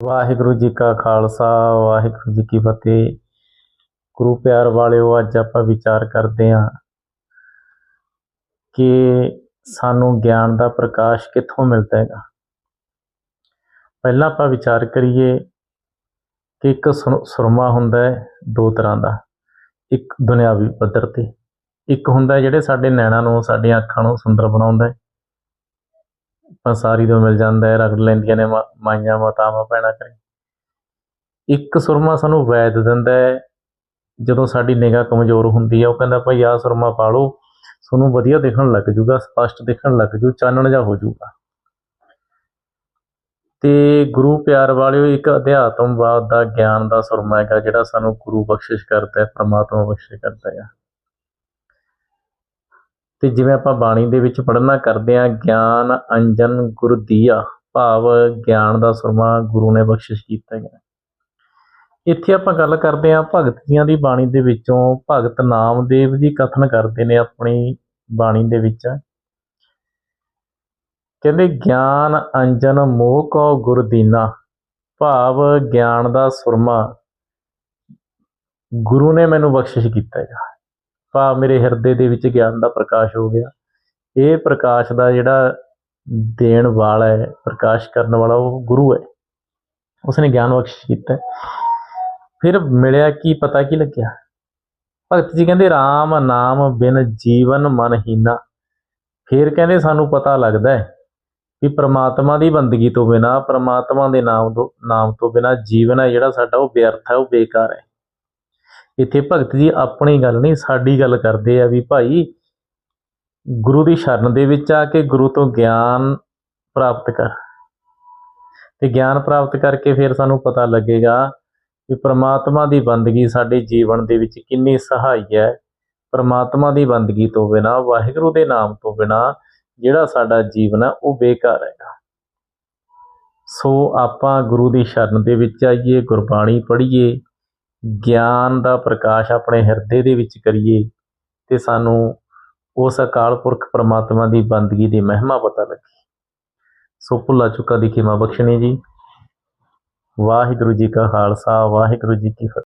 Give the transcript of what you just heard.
ਵਾਹਿਗੁਰੂ ਜੀ ਕਾ ਖਾਲਸਾ, ਵਾਹਿਗੁਰੂ ਜੀ ਕੀ ਫਤਿਹ। ਗੁਰੂ ਪਿਆਰ ਵਾਲਿਓ, ਅੱਜ ਆਪਾਂ ਵਿਚਾਰ ਕਰਦੇ ਹਾਂ ਕਿ ਸਾਨੂੰ ਗਿਆਨ ਦਾ ਪ੍ਰਕਾਸ਼ ਕਿੱਥੋਂ ਮਿਲਦਾ ਹੈਗਾ। ਪਹਿਲਾਂ ਆਪਾਂ ਵਿਚਾਰ ਕਰੀਏ ਕਿ ਇੱਕ ਸੁਰਮਾ ਹੁੰਦਾ ਹੈ ਦੋ ਤਰ੍ਹਾਂ ਦਾ, ਇੱਕ ਦੁਨਿਆਵੀ ਪੱਧਰ ਤੇ, ਇੱਕ ਹੁੰਦਾ ਜਿਹੜੇ ਸਾਡੇ ਨੈਣਾਂ ਨੂੰ, ਸਾਡੀਆਂ ਅੱਖਾਂ ਨੂੰ ਸੁੰਦਰ ਬਣਾਉਂਦਾ ਹੈ ਪੰਸਾਰੀ ਤੋਂ ਮਿਲ ਜਾਂਦਾ ਹੈ, ਰਗੜ ਲੈਂਦੀਆਂ ਨੇ ਮਾਈਆਂ, ਮਾਤਾਵਾਂ, ਭੈਣਾਂ ਕਰੇ ਇੱਕ ਸੁਰਮਾ ਸਾਨੂੰ ਵੈਦ ਦਿੰਦਾ ਹੈ, ਜਦੋਂ ਸਾਡੀ ਨਿਗਾਹ ਕਮਜ਼ੋਰ ਹੁੰਦੀ ਹੈ, ਉਹ ਕਹਿੰਦਾ, ਭਾਈ ਆਹ ਸੁਰਮਾ ਪਾ ਲਓ ਤੁਹਾਨੂੰ ਵਧੀਆ ਦਿਖਣ ਲੱਗ ਜੂਗਾ, ਸਪਸ਼ਟ ਦਿਖਣ ਲੱਗ ਜੂ, ਚਾਨਣ ਜਾ ਹੋ ਜੂਗਾ। ਤੇ ਗੁਰੂ ਪਿਆਰ ਵਾਲਿਓ, ਇੱਕ ਅਧਿਆਤਮਵਾਦ ਦਾ ਗਿਆਨ ਦਾ ਸੁਰਮਾ ਹੈਗਾ, ਜਿਹੜਾ ਸਾਨੂੰ ਗੁਰੂ ਬਖਸ਼ਿਸ਼ ਕਰਦਾ ਹੈ, ਪ੍ਰਮਾਤਮਾ ਬਖਸ਼ਿਸ਼ ਕਰਦਾ ਹੈ। ਤੇ ਜਿਵੇਂ ਆਪਾਂ ਬਾਣੀ ਦੇ ਵਿੱਚ ਪੜ੍ਹਨਾ ਕਰਦੇ ਆ ਗਿਆਨ ਅੰਜਨ ਗੁਰ ਦੀਆ, ਭਾਵ ਗਿਆਨ ਦਾ ਸੁਰਮਾ ਗੁਰੂ ਨੇ ਬਖਸ਼ਿਸ਼ ਕੀਤਾ ਹੈ ਇੱਥੇ ਆਪਾਂ ਗੱਲ ਕਰਦੇ ਆ ਭਗਤ ਜੀਆਂ ਦੀ ਬਾਣੀ ਦੇ ਵਿੱਚੋਂ ਭਗਤ ਨਾਮਦੇਵ ਜੀ ਕਥਨ ਕਰਦੇ ਨੇ ਆਪਣੀ ਬਾਣੀ ਦੇ ਵਿੱਚ। ਕਹਿੰਦੇ, ਗਿਆਨ ਅੰਜਨ ਮੋਹ ਕੋ ਗੁਰ ਦੀਨਾ, ਭਾਵ ਗਿਆਨ ਦਾ ਸੁਰਮਾ ਗੁਰੂ ਨੇ ਮੈਨੂੰ ਬਖਸ਼ਿਸ਼ ਕੀਤਾ ਹੈਗਾ। ਭਾਵ ਮੇਰੇ ਹਿਰਦੇ ਦੇ ਵਿੱਚ ਗਿਆਨ ਦਾ ਪ੍ਰਕਾਸ਼ ਹੋ ਗਿਆ। ਇਹ ਪ੍ਰਕਾਸ਼ ਦਾ ਜਿਹੜਾ ਦੇਣ ਵਾਲਾ ਹੈ, ਪ੍ਰਕਾਸ਼ ਕਰਨ ਵਾਲਾ ਉਹ ਗੁਰੂ ਹੈ। ਉਸਨੇ ਗਿਆਨ ਬਖਸ਼ ਕੀਤਾ। ਫਿਰ ਮਿਲਿਆ ਕੀ, ਪਤਾ ਕੀ ਲੱਗਿਆ? ਭਗਤ ਜੀ ਕਹਿੰਦੇ RAM ਨਾਮ ਬਿਨ ਜੀਵਨ ਮਨਹੀਨਾ ਫਿਰ ਕਹਿੰਦੇ, ਸਾਨੂੰ ਪਤਾ ਲੱਗਦਾ ਹੈ ਕਿ ਪ੍ਰਮਾਤਮਾ ਦੀ ਬੰਦਗੀ ਤੋਂ ਬਿਨਾ, ਪ੍ਰਮਾਤਮਾ ਦੇ ਨਾਮ ਤੋਂ ਨਾਮ ਤੋਂ ਬਿਨਾ ਜੀਵਨ ਹੈ ਜਿਹੜਾ ਸਾਡਾ, ਉਹ ਵਿਅਰਥ ਹੈ, ਉਹ ਬੇਕਾਰ ਹੈ। ਇੱਥੇ ਭਗਤ ਜੀ ਆਪਣੀ ਗੱਲ ਨਹੀਂ, ਸਾਡੀ ਗੱਲ ਕਰਦੇ ਆ ਵੀ ਭਾਈ ਗੁਰੂ ਦੀ ਸ਼ਰਨ ਦੇ ਵਿੱਚ ਆ ਕੇ ਗੁਰੂ ਤੋਂ ਗਿਆਨ ਪ੍ਰਾਪਤ ਕਰ। ਤੇ ਗਿਆਨ ਪ੍ਰਾਪਤ ਕਰਕੇ ਫਿਰ ਸਾਨੂੰ ਪਤਾ ਲੱਗੇਗਾ ਵੀ ਪ੍ਰਮਾਤਮਾ ਦੀ ਬੰਦਗੀ ਸਾਡੇ ਜੀਵਨ ਦੇ ਵਿੱਚ ਕਿੰਨੀ ਸਹਾਈ ਹੈ। ਪ੍ਰਮਾਤਮਾ ਦੀ ਬੰਦਗੀ ਤੋਂ ਬਿਨਾ, ਵਾਹਿਗੁਰੂ ਦੇ ਨਾਮ ਤੋਂ ਬਿਨਾ ਜਿਹੜਾ ਸਾਡਾ ਜੀਵਨ ਹੈ ਉਹ ਬੇਕਾਰ ਹੈਗਾ। ਸੋ ਆਪਾਂ ਗੁਰੂ ਦੀ ਸ਼ਰਨ ਦੇ ਵਿੱਚ ਆਈਏ, ਗੁਰਬਾਣੀ ਪੜ੍ਹੀਏ ਗਿਆਨ ਦਾ ਪ੍ਰਕਾਸ਼ ਆਪਣੇ ਹਿਰਦੇ ਦੇ ਵਿੱਚ ਕਰੀਏ ਤੇ ਸਾਨੂੰ ਉਸ ਅਕਾਲ ਪੁਰਖ ਪ੍ਰਮਾਤਮਾ ਦੀ ਬੰਦਗੀ ਦੀ ਮਹਿਮਾ ਪਤਾ ਲੱਗੇ। ਸੋ ਭੁੱਲਾ ਚੁੱਕਾ ਦੀ ਖਿਮਾ ਬਖਸ਼ਣੀ ਜੀ। ਵਾਹਿਗੁਰੂ ਜੀ ਕਾ ਖਾਲਸਾ, ਵਾਹਿਗੁਰੂ ਜੀ ਕੀ ਫਤਿਹ।